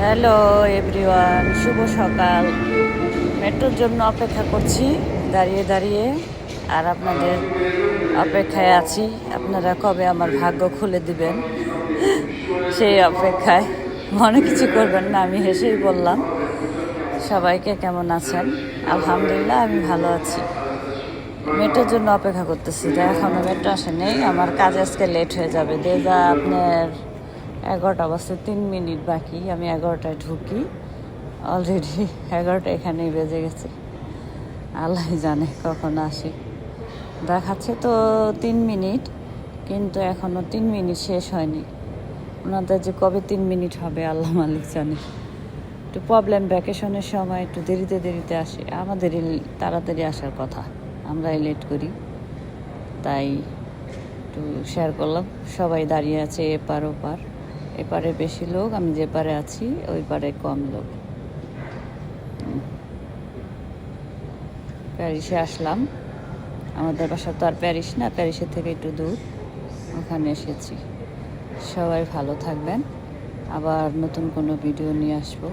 Hello everyone শুভ সকাল। মেট্রোর জন্য অপেক্ষা করছি, দাঁড়িয়ে দাঁড়িয়ে। আর আপনাদের অপেক্ষায় আছি। আপনারা কবে আমার ভাগ্য খুলে দিবেন? সেই অপেক্ষায়। মনে কিছু করবেন না, আমি হেসেই বললাম। সবাইকে কেমন আছেন? আলহামদুলিল্লাহ, আমি ভালো আছি। মেট্রোর জন্য অপেক্ষা করতেছি। তো এখনও মেট্রো আসে নেই আমার কাজ আজকে লেট হয়ে যাবে। দেজা আপনার এগারোটা বাজতে তিন মিনিট বাকি, আমি এগারোটায় ঢুকি। অলরেডি এগারোটা এখানেই বেজে গেছে। আল্লাহ জানে কখন আসি। দেখাচ্ছে তো তিন মিনিট, কিন্তু এখনও তিন মিনিট শেষ হয়নি। ওনাদের যে কবে তিন মিনিট হবে, আল্লাহ মালিক জানে। একটু প্রবলেম ভ্যাকেশনের সময় একটু দেরিতে দেরিতে আসে। আমাদেরই তাড়াতাড়ি আসার কথা। আমরাই লেট করি। তাই একটু শেয়ার করলাম। সবাই দাঁড়িয়ে আছে এপার ওপার। এপারে বেশি লোক, আমি যে পারে আছি, ওই পারে কম লোক। প্যারিসে আসলাম। আমাদের বাসা তো আর প্যারিস না, প্যারিসের থেকে একটু দূর। ওখানে এসেছি। সবাই ভালো থাকবেন। আবার নতুন কোনো ভিডিও নিয়ে আসব।